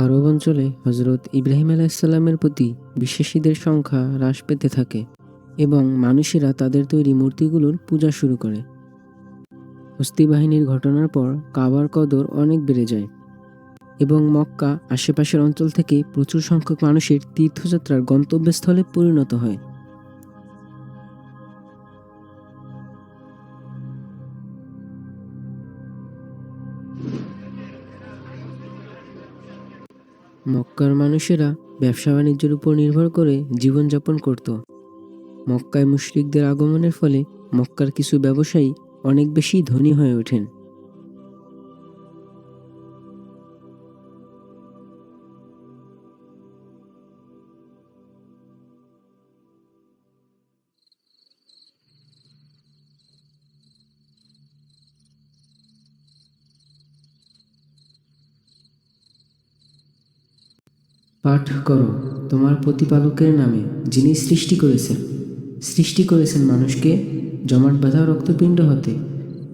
আরব অঞ্চলে হজরত ইব্রাহিম আলাইসাল্লামের প্রতি বিশ্বাসীদের সংখ্যা হ্রাস পেতে থাকে এবং মানুষেরা তাদের তৈরি মূর্তিগুলোর পূজা শুরু করে। হস্তি বাহিনীর ঘটনার পর কাবার কদর অনেক বেড়ে যায় এবং মক্কা আশেপাশের অঞ্চল থেকে প্রচুর সংখ্যক মানুষের তীর্থযাত্রার গন্তব্যস্থলে পরিণত হয়। মক্কার মানুষেরা ব্যবসা বাণিজ্যের উপর নির্ভর করে জীবনযাপন করত। মক্কায় মুশরিকদের আগমনের ফলে মক্কার কিছু ব্যবসায়ী অনেক বেশি ধনী হয়ে ওঠেন। পাঠ করো। তোমার প্রতিপালকের নামে, যিনি সৃষ্টি করেছেন। সৃষ্টি করেছেন মানুষকে, জমাট বাঁধা রক্তপিণ্ড হতে।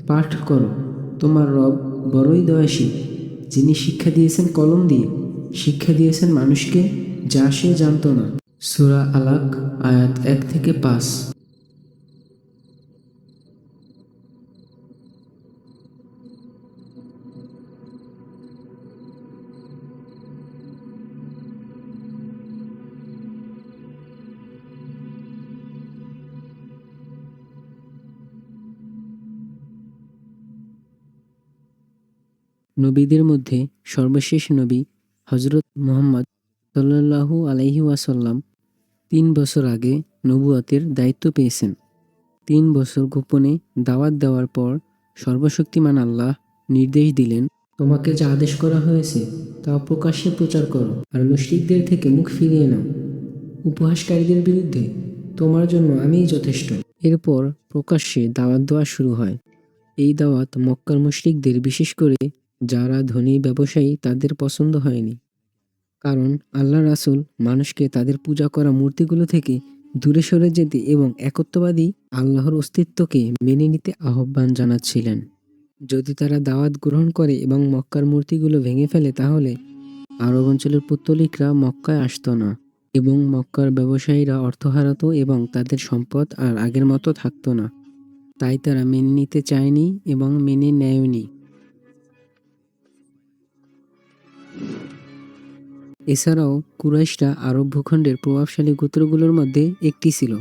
পাঠ করো, তোমার রব বড়ই দয়াসী যিনি শিক্ষা দিয়েছেন কলম দিয়ে। শিক্ষা দিয়েছেন মানুষকে, যা সে জানত না। সুরা আলাক আয়াত এক থেকে পাঁচ। নবীদের মধ্যে সর্বশেষ নবী হজরত মোহাম্মদ সাল্লাল্লাহু আলাইহি ওয়াসাল্লাম তিন বছর আগে নবুয়াতের দায়িত্ব পেয়েছেন। তিন বছর গোপনে দাওয়াত দেওয়ার পর সর্বশক্তিমান আল্লাহ নির্দেশ দিলেন, তোমাকে যা আদেশ করা হয়েছে তা প্রকাশ্যে প্রচার করো আর মুশরিকদের থেকে মুখ ফিরিয়ে নাও। উপহাসকারীদের বিরুদ্ধে তোমার জন্য আমিই যথেষ্ট। এরপর প্রকাশ্যে দাওয়াত দেওয়া শুরু হয়। এই দাওয়াত মক্কার মুশরিকদের বিশেষ করে যারা ধনী ব্যবসায়ী তাদের পছন্দ হয়নি। কারণ আল্লাহ রাসূল মানুষকে তাদের পূজা করা মূর্তিগুলো থেকে দূরে সরে যেতে এবং একত্ববাদী আল্লাহর অস্তিত্বকে মেনে নিতে আহ্বান জানাচ্ছিলেন। যদি তারা দাওয়াত গ্রহণ করে এবং মক্কার মূর্তিগুলো ভেঙে ফেলে তাহলে আরব অঞ্চলের পুত্তলিকরা মক্কায় আসতো না এবং মক্কার ব্যবসায়ীরা অর্থ হারাতো এবং তাদের সম্পদ আর আগের মতো থাকতো না। তাই তারা মেনে নিতে চায়নি এবং মেনে নেয়নি। এছাড়াও কুরাইশরা আরব ভূখণ্ডের প্রভাবশালী গোত্রগুলোর মধ্যে একটি ছিল।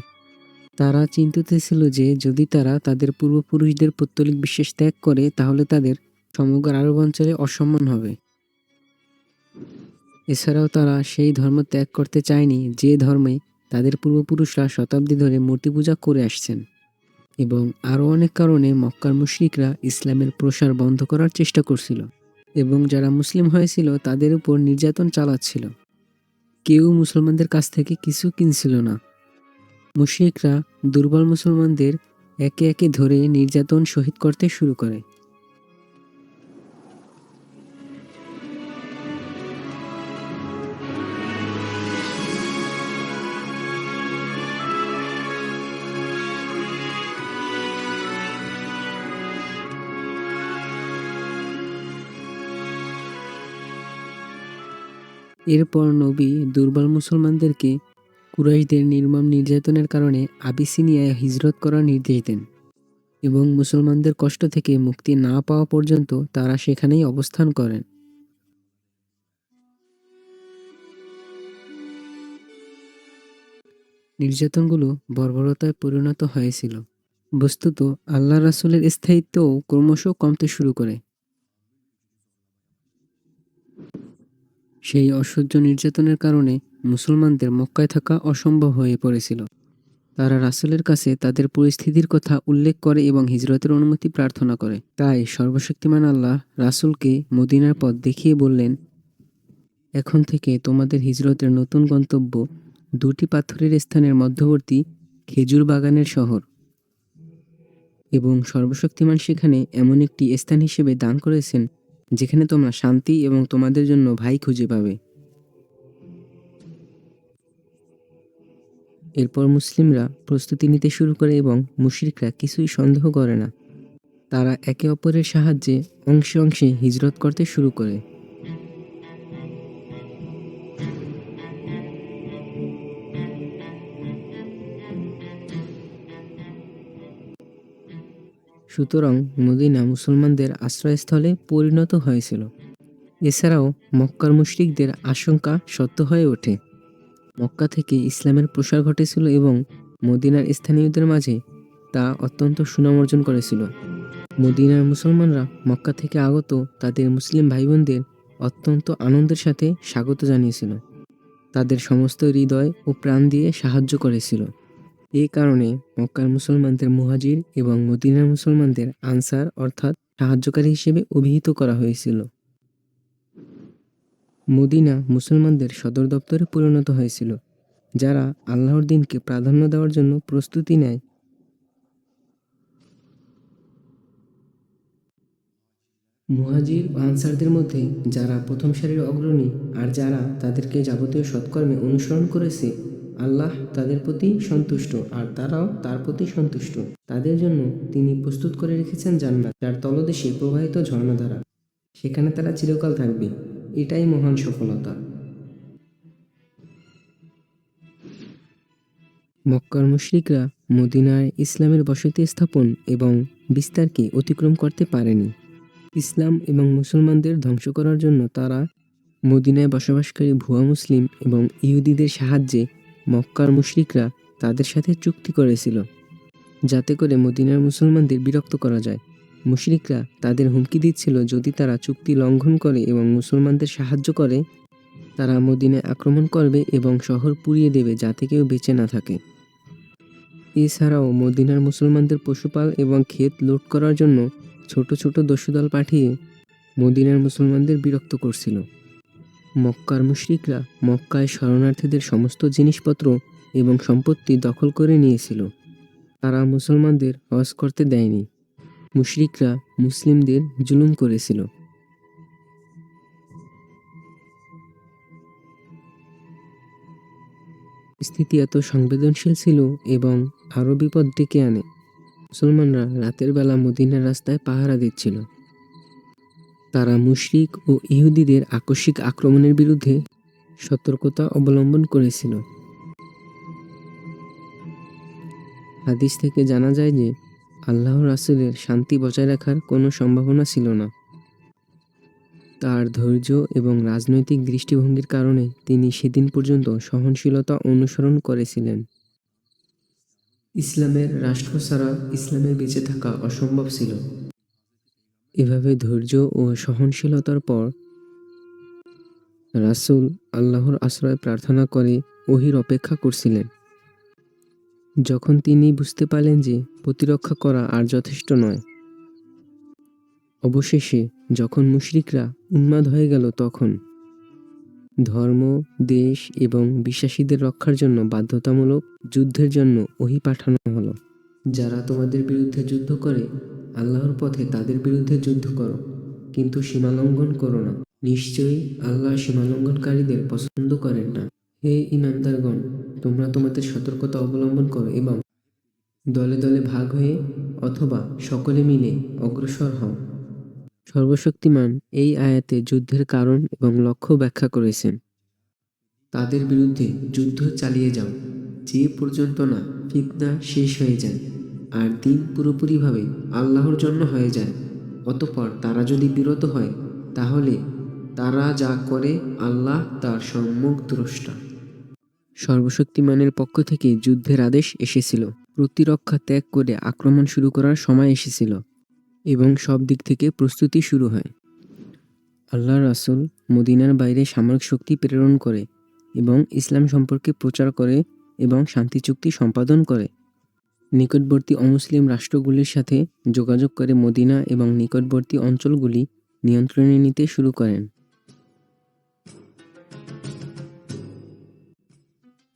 তারা চিন্তিত ছিল যে যদি তারা তাদের পূর্বপুরুষদের পৌত্তলিক বিশ্বাস ত্যাগ করে, তাহলে তাদের সমগ্র আরব অঞ্চলে অসম্মান হবে। এছাড়াও তারা সেই ধর্ম ত্যাগ করতে চায়নি যে ধর্মে তাদের পূর্বপুরুষরা শতাব্দী ধরে মূর্তি পূজা করে আসছেন এবং আরও অনেক কারণে মক্কার মুশরিকরা ইসলামের প্রসার বন্ধ করার চেষ্টা করছিল। এবং যারা মুসলিম হয়েছিল তাদের উপর নির্যাতন চালাচ্ছিল। কেউ মুসলমানদের কাছ থেকে কিছু কিনছিল না। মুশিকরা দুর্বল মুসলমানদের একে একে ধরে নির্যাতন শহীদ করতে শুরু করে। এরপর নবী দুর্বল মুসলমানদেরকে কুরাইশদের নির্মম নির্যাতনের কারণে আবিসিনিয়ায় হিজরত করার নির্দেশ দেন এবং মুসলমানদের কষ্ট থেকে মুক্তি না পাওয়া পর্যন্ত তারা সেখানেই অবস্থান করেন। নির্যাতনগুলো বর্বরতায় পরিণত হয়েছিল। বস্তুত আল্লাহ রাসুলের স্থায়িত্বও ক্রমশ কমতে শুরু করে। সেই অসহ্য নির্যাতনের কারণে মুসলমানদের মক্কায় থাকা অসম্ভব হয়ে পড়েছিল। তারা রাসূলের কাছে তাদের পরিস্থিতির কথা উল্লেখ করে এবং হিজরতের অনুমতি প্রার্থনা করে। তাই সর্বশক্তিমান আল্লাহ রাসূলকে মদিনার পথ দেখিয়ে বললেন, এখন থেকে তোমাদের হিজরতের নতুন গন্তব্য দুটি পাথরের স্থানের মধ্যবর্তী খেজুর বাগানের শহর। এবং সর্বশক্তিমান সেখানে এমন একটি স্থান হিসেবে দান করেছেন যেখানে তোমরা শান্তি এবং তোমাদের জন্য ভাই খুঁজে পাবে। এরপর মুসলিমরা প্রস্তুতি নিতে শুরু করে এবং মুশরিকরা কিছুই সন্দেহ করে না। তারা একে অপরের সাহায্যে অংশে অংশে হিজরত করতে শুরু করে। সুতরাং মদিনা মুসলমানদের আশ্রয়স্থলে পরিণত হয়েছিল। এছাড়াও মক্কার মুশরিকদের আশঙ্কা সত্য হয়ে ওঠে। মক্কা থেকে ইসলামের প্রসার ঘটেছিল এবং মদিনার স্থানীয়দের মাঝে তা অত্যন্ত সুনাম অর্জন করেছিল। মদিনার মুসলমানরা মক্কা থেকে আগত তাদের মুসলিম ভাই বোনদের অত্যন্ত আনন্দের সাথে স্বাগত জানিয়েছিল। তাদের সমস্ত হৃদয় ও প্রাণ দিয়ে সাহায্য করেছিল। এই কারণে মক্কার মুসলমানদের মুহাজির এবং মদিনার মুসলমানদের আনসার অর্থাৎ সাহায্যকারী হিসেবে অভিহিত করা হয়েছিল। মদিনা মুসলমানদের সদর দপ্তরে পরিণত হয়েছিল, যারা আল্লাহর দিনকে প্রাধান্য দেওয়ার জন্য প্রস্তুতি নেয়। মুহাজির ও আনসারদের মধ্যে যারা প্রথম সারির অগ্রণী আর যারা তাদেরকে যাবতীয় সৎকর্মে অনুসরণ করেছে আল্লাহ তাদের প্রতি সন্তুষ্ট আর তারাও তার প্রতি সন্তুষ্ট। তাদের জন্য তিনি প্রস্তুত করে রেখেছেন জান্নাত, যার তলদেশে প্রবাহিত ঝর্ণাধারা। সেখানে তারা চিরকাল থাকবে। এটাই মহান সফলতা। মক্কার মুশরিকরা মদিনায় ইসলামের বসতি স্থাপন এবং বিস্তারকে অতিক্রম করতে পারেনি। ইসলাম এবং মুসলমানদের ধ্বংস করার জন্য তারা মদিনায় বসবাসকারী ভুয়া মুসলিম এবং ইহুদিদের সাহায্যে মক্কার মুশরিকরা তাদের সাথে চুক্তি করেছিল, যাতে করে মদিনার মুসলমানদের বিরক্ত করা যায়। মুশরিকরা তাদের হুমকি দিচ্ছিল যদি তারা চুক্তি লঙ্ঘন করে এবং মুসলমানদের সাহায্য করে, তারা মদিনায় আক্রমণ করবে এবং শহর পুড়িয়ে দেবে যাতে কেউ বেঁচে না থাকে। এছাড়াও মদিনার মুসলমানদের পশুপাল এবং ক্ষেত লুট করার জন্য ছোট ছোট দস্যুদল পাঠিয়ে মদিনার মুসলমানদের বিরক্ত করছিল। মক্কার মুশরিকরা মক্কায় শরণার্থীদের সমস্ত জিনিসপত্র এবং সম্পত্তি দখল করে নিয়েছিল। তারা মুসলমানদের হজ করতে দেয়নি। মুশরিকরা মুসলিমদের জুলুম করেছিল। স্থিতি এত সংবেদনশীল ছিল এবং আরও বিপদ ডেকে আনে। মুসলমানরা রাতের বেলা মদিনার রাস্তায় পাহারা দিচ্ছিল। তারা মুশরিক ও ইহুদিদের আকস্মিক আক্রমণের বিরুদ্ধে সতর্কতা অবলম্বন করেছিল। হাদিস থেকে জানা যায় যে, আল্লাহ রাসুলের শান্তি বজায় রাখার কোনো সম্ভাবনা ছিল না। তার ধৈর্য এবং রাজনৈতিক দৃষ্টিভঙ্গির কারণে তিনি সেদিন পর্যন্ত সহনশীলতা অনুসরণ করেছিলেন। ইসলামের রাষ্ট্র ছাড়া ইসলামের বেঁচে থাকা অসম্ভব ছিল। এভাবে ধৈর্য ও সহনশীলতার পর রাসূল আল্লাহর আশ্রয় প্রার্থনা করে ওহির অপেক্ষা করছিলেন। যখন তিনি বুঝতে পারলেন যে প্রতিরক্ষা করা আর যথেষ্ট নয়, অবশেষে যখন মুশরিকরা উন্মাদ হয়ে গেল তখন ধর্ম, দেশ এবং বিশ্বাসীদের রক্ষার জন্য বাধ্যতামূলক যুদ্ধের জন্য ওহি পাঠানো হলো। যারা তোমাদের বিরুদ্ধে যুদ্ধ করে আল্লাহর পথে তাদের বিরুদ্ধে যুদ্ধ করো, কিন্তু সীমালঙ্ঘন করো না। নিশ্চয়ই আল্লাহ সীমালঙ্ঘনকারীদের পছন্দ করেন না। হে ইমানদারগণ, তোমরা তোমাদের সতর্কতা অবলম্বন করো এবং দলে দলে ভাগ হয়ে অথবা সকলে মিলে অগ্রসর হও। সর্বশক্তিমান এই আয়াতে যুদ্ধের কারণ এবং লক্ষ্য ব্যাখ্যা করেছেন। তাদের বিরুদ্ধে যুদ্ধ চালিয়ে যাও, যে পর্যন্ত না ফিতনা শেষ হয়ে যায়। আর দিন পুরোপুরিভাবে আল্লাহর জন্য হয়ে যায়। অতপর তারা যদি বিরত হয়, তাহলে তারা যা করে আল্লাহ তার সম্মুখ দ্রষ্টা। সর্বশক্তিমানের পক্ষ থেকে যুদ্ধের আদেশ এসেছিল। প্রতিরক্ষা ত্যাগ করে আক্রমণ শুরু করার সময় এসেছিল এবং সব দিক থেকে প্রস্তুতি শুরু হয়। আল্লাহ রাসুল মদিনার বাইরে সামরিক শক্তি প্রেরণ করে এবং ইসলাম সম্পর্কে প্রচার করে এবং শান্তি চুক্তি সম্পাদন করে। নিকটবর্তী অমুসলিম রাষ্ট্রগুলির সাথে যোগাযোগ করে মদিনা এবং নিকটবর্তী অঞ্চলগুলি নিয়ন্ত্রণে নিতে শুরু করেন।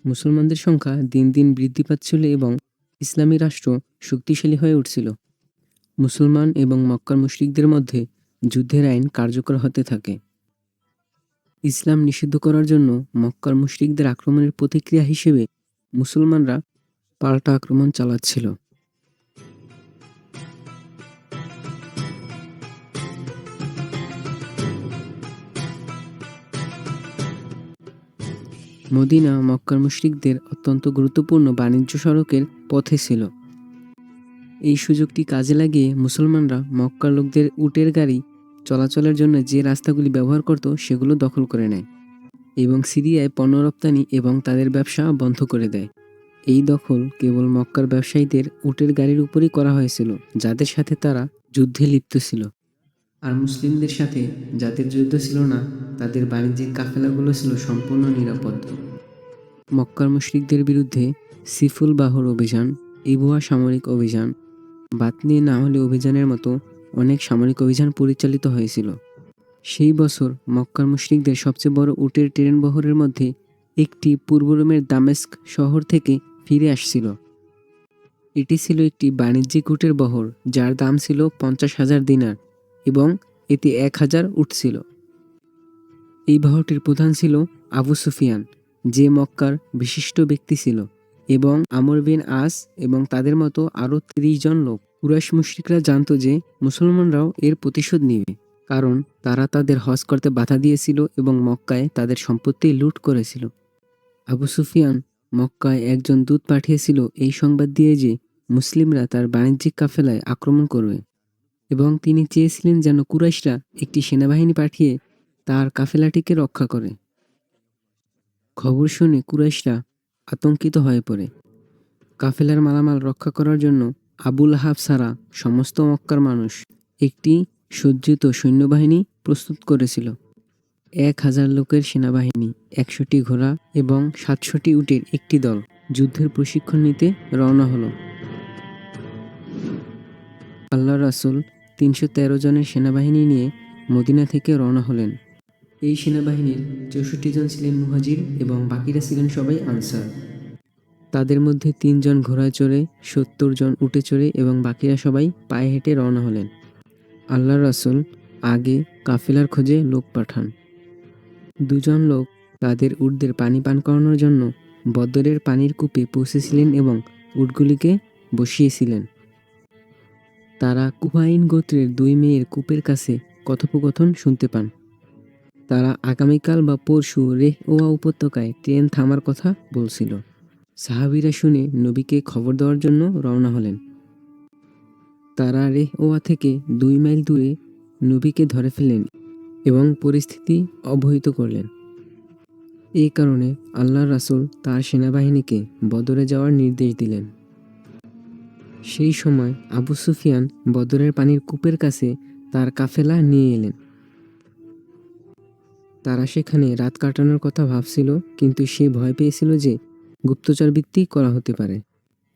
মুসলমানদের সংখ্যা দিন দিন বৃদ্ধি পাচ্ছিল এবং ইসলামী রাষ্ট্র শক্তিশালী হয়ে উঠছিল। মুসলমান এবং মক্কার মুশরিকদের মধ্যে যুদ্ধের আইন কার্যকর হতে থাকে। ইসলাম নিষিদ্ধ করার জন্য মক্কার মুশরিকদের আক্রমণের প্রতিক্রিয়া হিসেবে মুসলমানরা পাল্টা আক্রমণ চালাচ্ছিল। মদিনা মক্কার মুশরিকদের অত্যন্ত গুরুত্বপূর্ণ বাণিজ্য সড়কের পথে ছিল। এই সুযোগটি কাজে লাগিয়ে মুসলমানরা মক্কার লোকদের উটের গাড়ি চলাচলের জন্য যে রাস্তাগুলি ব্যবহার করত সেগুলো দখল করে নেয় এবং সিরিয়ায় পণ্য রপ্তানি এবং তাদের ব্যবসা বন্ধ করে দেয়। এই দখল কেবল মক্কার ব্যবসায়ীদের উটের গাড়ির উপরই করা হয়েছিল, যাদের সাথে তারা যুদ্ধে লিপ্ত ছিল। আর মুসলিমদের সাথে যাদের যুদ্ধ ছিল না, তাদের বাণিজ্যিক কাফেলাগুলো ছিল সম্পূর্ণ নিরাপদ। মক্কার মুশরিকদের বিরুদ্ধে সিফুল বাহর অভিযান, ইবুয়া সামরিক অভিযান বাতনি না হলে অভিযানের মতো অনেক সামরিক অভিযান পরিচালিত হয়েছিল। সেই বছর মক্কার মুশরিকদের সবচেয়ে বড় উটের ট্রেন বহরের মধ্যে একটি পূর্ব রোমের দামেস্ক শহর থেকে ফিরে আসছিল। এটি ছিল একটি বাণিজ্যিক উটের বহর, যার দাম ছিল পঞ্চাশ হাজার দিনার এবং এতে এক হাজার উট ছিল। এই বহরটির প্রধান ছিল আবু সুফিয়ান, যে মক্কার বিশিষ্ট ব্যক্তি ছিল এবং আমর বিন আস এবং তাদের মতো আরও তিরিশ জন লোক। কুরাইশ মুশরিকরা জানতো যে মুসলমানরাও এর প্রতিশোধ নিবে, কারণ তারা তাদের হজ করতে বাধা দিয়েছিল এবং মক্কায় তাদের সম্পত্তি লুট করেছিল। আবু সুফিয়ান মক্কায় একজন দূত পাঠিয়েছিল এই সংবাদ দিয়ে যে মুসলিমরা তার বাণিজ্যিক কাফেলায় আক্রমণ করবে। এবং তিনি চেয়েছিলেন যেন কুরাইশরা একটি সেনাবাহিনী পাঠিয়ে তার কাফেলাটিকে রক্ষা করে। খবর শুনে কুরাইশরা আতঙ্কিত হয়ে পড়ে। কাফেলার মালামাল রক্ষা করার জন্য আবুল আহাব ছাড়া সমস্ত মক্কার মানুষ একটি সজ্জিত সৈন্যবাহিনী প্রস্তুত করেছিল। এক হাজার লোকের সেনাবাহিনী, একশোটি ঘোড়া এবং সাতশোটি উটের একটি দল যুদ্ধের প্রশিক্ষণ নিতে রওনা হলো। আল্লাহ রাসুল তিনশো তেরো জনের সেনাবাহিনী নিয়ে মদিনা থেকে রওনা হলেন। এই সেনাবাহিনীর চৌষট্টি জন ছিলেন মুহাজির এবং বাকিরা ছিলেন সবাই আনসার। তাদের মধ্যে তিনজন ঘোড়ায় চড়ে, সত্তর জন উঠে চড়ে এবং বাকিরা সবাই পায়ে হেঁটে রওনা হলেন। আল্লাহ রাসুল আগে কাফেলার খোঁজে লোক পাঠান। দুজন লোক তাদের উটদের পানি পান করানোর জন্য বদরের পানির কূপে পৌঁছেছিলেন এবং উটগুলিকে বসিয়েছিলেন। তারা কুহাইন গোত্রের দুই মেয়ের কূপের কাছে কথোপকথন শুনতে পান। তারা আগামীকাল বা পরশু রেহ ওয়া উপত্যকায় ট্রেন থামার কথা বলছিল। সাহাবিরা শুনে নবীকে খবর দেওয়ার জন্য রওনা হলেন। তারা রেহ ওয়া থেকে দুই মাইল দূরে নবীকে ধরে ফেলেন এবং পরিস্থিতি অবহিত করলেন। এই কারণে আল্লাহ রাসূল তার সেনাবাহিনীকে বদরে যাওয়ার নির্দেশ দিলেন। সেই সময় আবু সুফিয়ান বদরের পানির কূপের কাছে তার কাফেলা নিয়ে এলেন। তারা সেখানে রাত কাটানোর কথা ভাবছিল, কিন্তু সে ভয় পেয়েছিল যে গুপ্তচর বৃত্তি করা হতে পারে।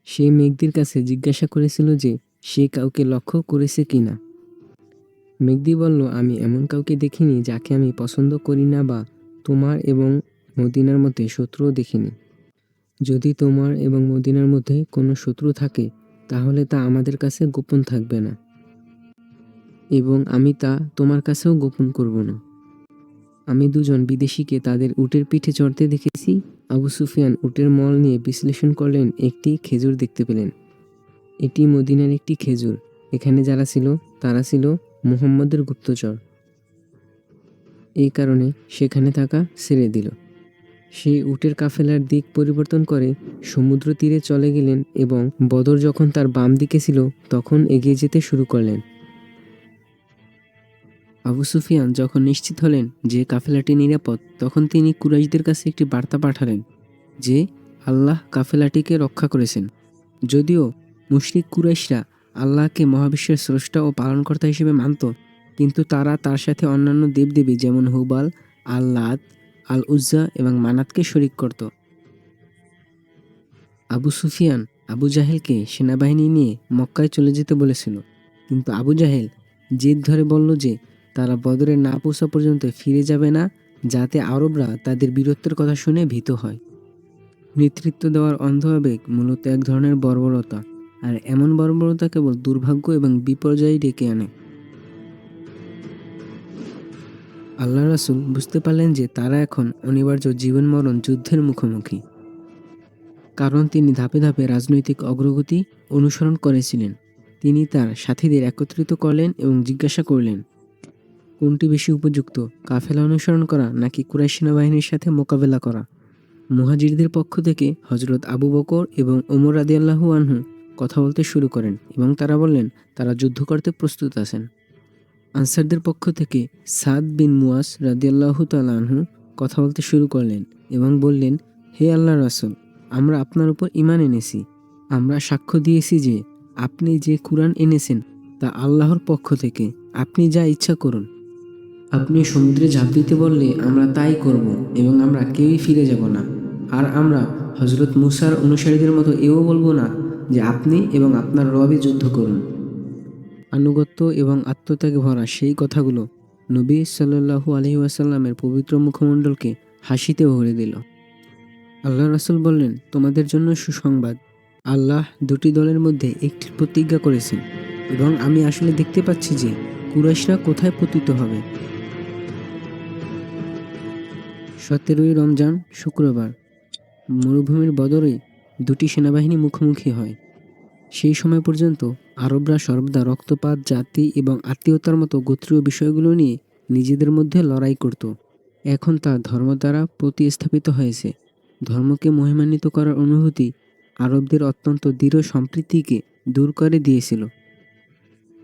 সে মেঘদের কাছে জিজ্ঞাসা করেছিল যে সে কাউকে লক্ষ্য করেছে কিনা। মেঘদি বলল, আমি এমন কাউকে দেখিনি যাকে আমি পছন্দ করি না বা তোমার এবং মদিনার মধ্যে শত্রুও দেখিনি। যদি তোমার এবং মদিনার মধ্যে কোনো শত্রু থাকে, তাহলে তা আমাদের কাছে গোপন থাকবে না এবং আমি তা তোমার কাছেও গোপন করব না। আমি দুজন বিদেশিকে তাদের উটের পিঠে চড়তে দেখেছি। আবু সুফিয়ান উটের মল নিয়ে বিশ্লেষণ করলেন, একটি খেজুর দেখতে পেলেন। এটি মদিনার একটি খেজুর। এখানে যারা ছিল, তারা ছিল মুহাম্মদের গুপ্তচর। এই কারণে সেখানে থাকা ছেড়ে দিল। সেই উটের কাফেলার দিক পরিবর্তন করে সমুদ্র তীরে চলে গেলেন এবং বদর যখন তার বাম দিকে ছিল, তখন এগিয়ে যেতে শুরু করলেন। আবু সুফিয়ান যখন নিশ্চিত হলেন যে কাফেলাটি নিরাপদ, তখন তিনি কুরাইশদের কাছে একটি বার্তা পাঠালেন যে, আল্লাহ কাফেলাটিকে রক্ষা করেছেন। যদিও মুশরিক কুরাইশরা আল্লাহকে মহাবিশ্বের স্রষ্টা ও পালনকর্তা হিসেবে মানত, কিন্তু তারা তার সাথে অন্যান্য দেবদেবী যেমন হুবাল, আল্লাদ আল উজ্জা এবং মানাতকে শরিক করত। আবু সুফিয়ান আবু জাহেলকে সেনাবাহিনী নিয়ে মক্কায় চলে যেতে বলেছিল, কিন্তু আবু জাহেল জেদ ধরে বলল যে তারা বদরে না পৌঁছা পর্যন্ত ফিরে যাবে না, যাতে আরবরা তাদের বীরত্বের কথা শুনে ভীত হয়। নেতৃত্ব দেওয়ার অন্ধ আবেগ মূলত এক ধরনের বর্বরতা। আর এমন বর্বরতা কেবল দুর্ভাগ্য এবং বিপর্যয় ডেকে আনে। আল্লাহ রাসুল বুঝতে পারলেন যে তারা এখন অনিবার্য জীবন মরণ যুদ্ধের মুখোমুখি। কারণ তিনি ধাপে ধাপে রাজনৈতিক অগ্রগতি অনুসরণ করেছিলেন। তিনি তার সাথীদের একত্রিত করলেন এবং জিজ্ঞাসা করলেন, কোনটি বেশি উপযুক্ত, কাফেলা অনুসরণ করা নাকি কুরাই সেনাবাহিনীর সাথে মোকাবেলা করা? মুহাজিরদের পক্ষ থেকে হজরত আবু বকর এবং ওমর আদি রাদিয়াল্লাহু আনহু কথা বলতে শুরু করেন এবং তারা বললেন, তারা যুদ্ধ করতে প্রস্তুত আছেন। আনসারদের পক্ষ থেকে সাদ বিন মুয়াস রাদিয়াল্লাহু তালাহু কথা বলতে শুরু করলেন এবং বললেন, হে আল্লাহ রাসুল, আমরা আপনার উপর ইমান এনেছি। আমরা সাক্ষ্য দিয়েছি যে আপনি যে কুরআন এনেছেন তা আল্লাহর পক্ষ থেকে, আপনি যা ইচ্ছা করুন। আপনি সমুদ্রে ঝাঁপ দিতে বললে আমরা তাই করব এবং আমরা কেউই ফিরে যাব না। আর আমরা হজরত মুসার অনুসারীদের মতো এও বলব না যে আপনি এবং আপনার রবি যুদ্ধ করুন। আনুগত্য এবং আত্মত্যাগে ভরা সেই কথাগুলো নবী সাল্লাহু আলহি ওয়াসাল্লামের পবিত্র মুখমণ্ডলকে হাসিতে ভরে দিল। আল্লাহ রাসুল বললেন, তোমাদের জন্য সুসংবাদ। আল্লাহ দুটি দলের মধ্যে একটি প্রতিজ্ঞা করেছেন এবং আমি আসলে দেখতে পাচ্ছি যে কুরাইশরা কোথায় পতিত হবে। সতেরোই রমজান শুক্রবার। মরুভূমির বদরে দুটি সেনাবাহিনী মুখোমুখি হয়। সেই সময় পর্যন্ত আরবরা সর্বদা রক্তপাত, জাতি এবং আত্মীয়তার মতো গোত্রীয় বিষয়গুলো নিয়ে নিজেদের মধ্যে লড়াই করত। এখন তা ধর্ম দ্বারা প্রতিস্থাপিত হয়েছে। ধর্মকে মহিমান্বিত করার অনুভূতি আরবদের অত্যন্ত দৃঢ় সম্প্রীতিকে দূর করে দিয়েছিল।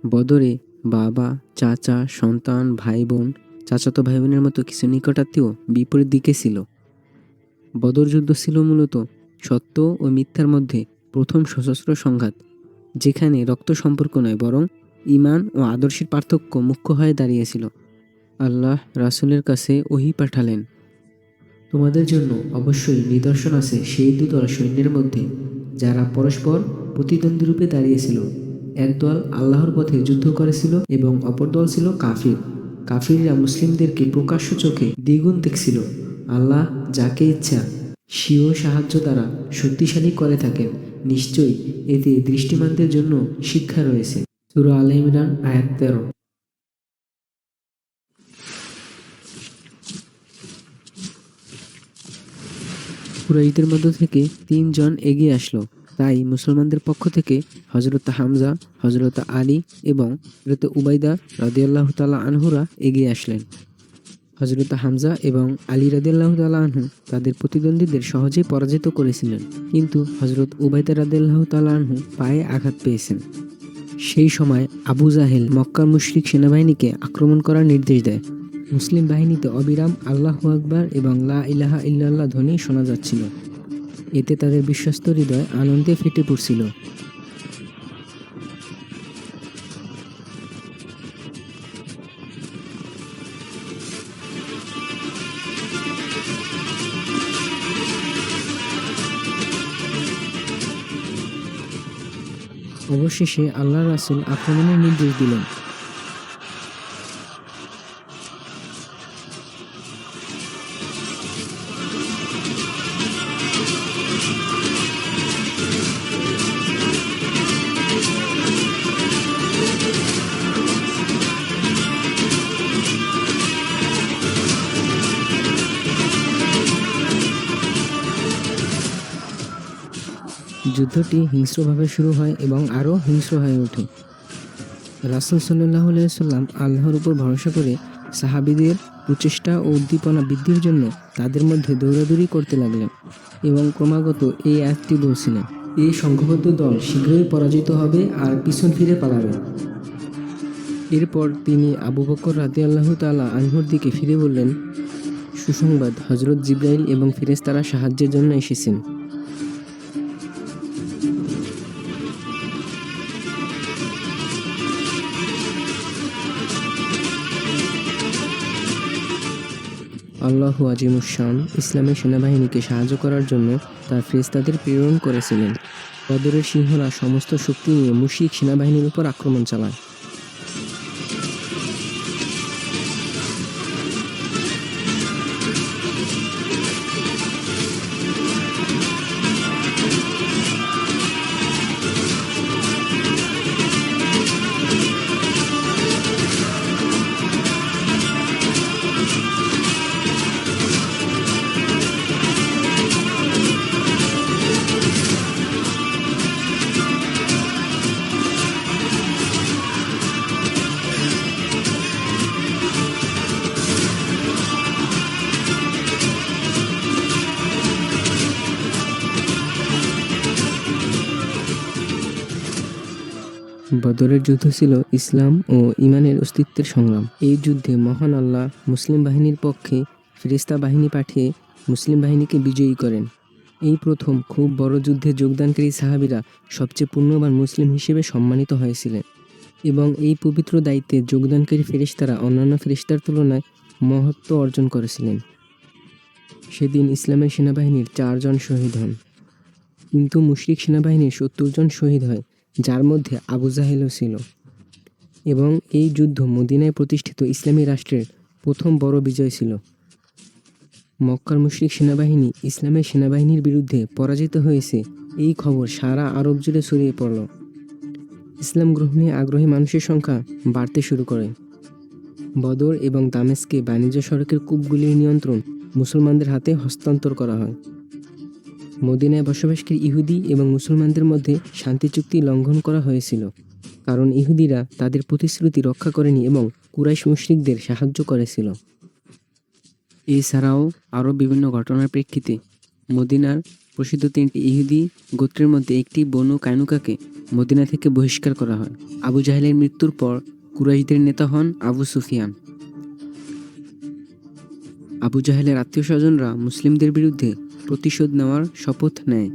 বদরে বাবা, চাচা, সন্তান ভাই বোন চাচাতো ভাই বোনের মতো কিছু নিকটাত্মীয় বিপরীত দিকে ছিল। বদর যুদ্ধ ছিল মূলত সত্য ও মিথ্যার মধ্যে প্রথম সশস্ত্র সংঘাত, যেখানে রক্ত সম্পর্ক নয়, বরং ইমান ও আদর্শের পার্থক্য মুখ্য হয়ে দাঁড়িয়েছিল। আল্লাহ রাসুলের কাছে ওহি পাঠালেন, তোমাদের জন্য অবশ্যই নিদর্শন আছে সেই দুদল সৈন্যের মধ্যে, যারা পরস্পর প্রতিদ্বন্দ্বী রূপে দাঁড়িয়েছিল একদল আল্লাহর পথে যুদ্ধ করেছিল এবং অপর দল ছিল কাফির। কাফিররা মুসলিমদেরকে প্রকাশ্য চোখে দ্বিগুণ দেখছিল। আল্লাহ যাকে ইচ্ছা স্বীয় সাহায্য দ্বারা শক্তিশালী করে থাকেন। নিশ্চয়ই এতে দৃষ্টিমানদের জন্য শিক্ষা রয়েছে। সুরা আল ইমরান, আয়াত তেরো। কুরাইদের মধ্য থেকে তিনজন এগিয়ে আসলো। তাই মুসলমানদের পক্ষ থেকে হজরত হামজা হজরত আলী এবং হজরত উবাইদা রদিয়াল্লাহ তালা আনহুরা এগিয়ে আসলেন। হজরত হামজা এবং আলী রাদিয়াল্লাহ তালা আনহু তাদের প্রতিদ্বন্দ্বীদের সহজেই পরাজিত করেছিলেন। কিন্তু হজরত উবাইদা রাদিয়াল্লাহ তালা আনহু পায়ে আঘাত পেয়েছেন। সেই সময় আবু জাহেল মক্কার মুশরিক সেনাবাহিনীকে আক্রমণ করার নির্দেশ দেয়। মুসলিম বাহিনীতে অবিরাম আল্লাহ আকবার এবং লা ইলাহা ইল্লাল্লাহ ধ্বনি শোনা যাচ্ছিল। এতে তাদের বিশ্বস্ত হৃদয় আনন্দে ফেটে পড়ছিল। অবশেষে আল্লাহ রাসুল আক্রমণের নির্দেশ দিলেন। যুদ্ধটি হিংস্রভাবে শুরু হয় এবং আরও হিংস্র হয়ে ওঠে। রাসুল সাল্লাহ সাল্লাম আল্লাহর উপর ভরসা করে সাহাবিদের প্রচেষ্টা ও উদ্দীপনা বৃদ্ধির জন্য তাদের মধ্যে দৌড়াদৌড়ি করতে লাগলেন এবং ক্রমাগত এই একটি বলছিলেন, এই সংঘবদ্ধ দল শীঘ্রই পরাজিত হবে আর পিছন ফিরে পালাবে। এরপর তিনি আবু বকর রাতে আল্লাহ তালা আনহুর দিকে ফিরে বললেন, সুসংবাদ হজরত জিব্রাইল এবং ফিরেস্তারা সাহায্যের জন্য এসেছেন। আল্লাহু আজিমুসান ইসলামের সেনাবাহিনীকে সাহায্য করার জন্য তার ফ্রেস্তাদের প্রেরণ করেছিলেন। বদরের সিংহরা সমস্ত শক্তি নিয়ে মুশিক সেনাবাহিনীর উপর আক্রমণ চালায়। বদরের যুদ্ধ ছিল ইসলাম ও ইমানের অস্তিত্বের সংগ্রাম। এই যুদ্ধে মহান আল্লাহ মুসলিম বাহিনীর পক্ষে ফেরেস্তা বাহিনী পাঠিয়ে মুসলিম বাহিনীকে বিজয়ী করেন। এই প্রথম খুব বড় যুদ্ধে যোগদানকারী সাহাবীরা সবচেয়ে পুণ্যবান মুসলিম হিসেবে সম্মানিত হয়েছিলেন এবং এই পবিত্র দায়িত্বে যোগদানকারী ফেরিস্তারা অন্যান্য ফেরিস্তার তুলনায় মহত্ব অর্জন করেছিলেন। সেদিন ইসলামের সেনাবাহিনীর চারজন শহীদ হন। কিন্তু মুশরিক সেনাবাহিনীর সত্তর জন শহীদ হয়। যার মধ্যে আবু জাহেলও ছিল। এবং এই যুদ্ধ মদিনায় প্রতিষ্ঠিত ইসলামী রাষ্ট্রের প্রথম বড় বিজয় ছিল। মক্কার মুশরিক সেনাবাহিনী ইসলামের সেনাবাহিনীর বিরুদ্ধে পরাজিত হয়েছে এই খবর সারা আরব জুড়ে ছড়িয়ে পড়ল। ইসলাম গ্রহণে আগ্রহী মানুষের সংখ্যা বাড়তে শুরু করে। বদর এবং দামেস্কে বাণিজ্য সড়কের কূপগুলির নিয়ন্ত্রণ মুসলমানদের হাতে হস্তান্তর করা হয়। মদিনায় বসবাসকারী ইহুদি এবং মুসলমানদের মধ্যে শান্তি চুক্তি লঙ্ঘন করা হয়েছিল। কারণ ইহুদিরা তাদের প্রতিশ্রুতি রক্ষা করেনি এবং কুরাইশ মুশরিকদের সাহায্য করেছিল। এছাড়াও আরও বিভিন্ন ঘটনার প্রেক্ষিতে মদিনার প্রসিদ্ধ তিনটি ইহুদি গোত্রের মধ্যে একটি বনু কায়নুকাকে মদিনা থেকে বহিষ্কার করা হয়। আবু জাহেলের মৃত্যুর পর কুরাইশদের নেতা হন আবু সুফিয়ান। আবু জাহেলের আত্মীয় স্বজনরা মুসলিমদের বিরুদ্ধে প্রতিশোধ নেওয়ার শপথ নেয়।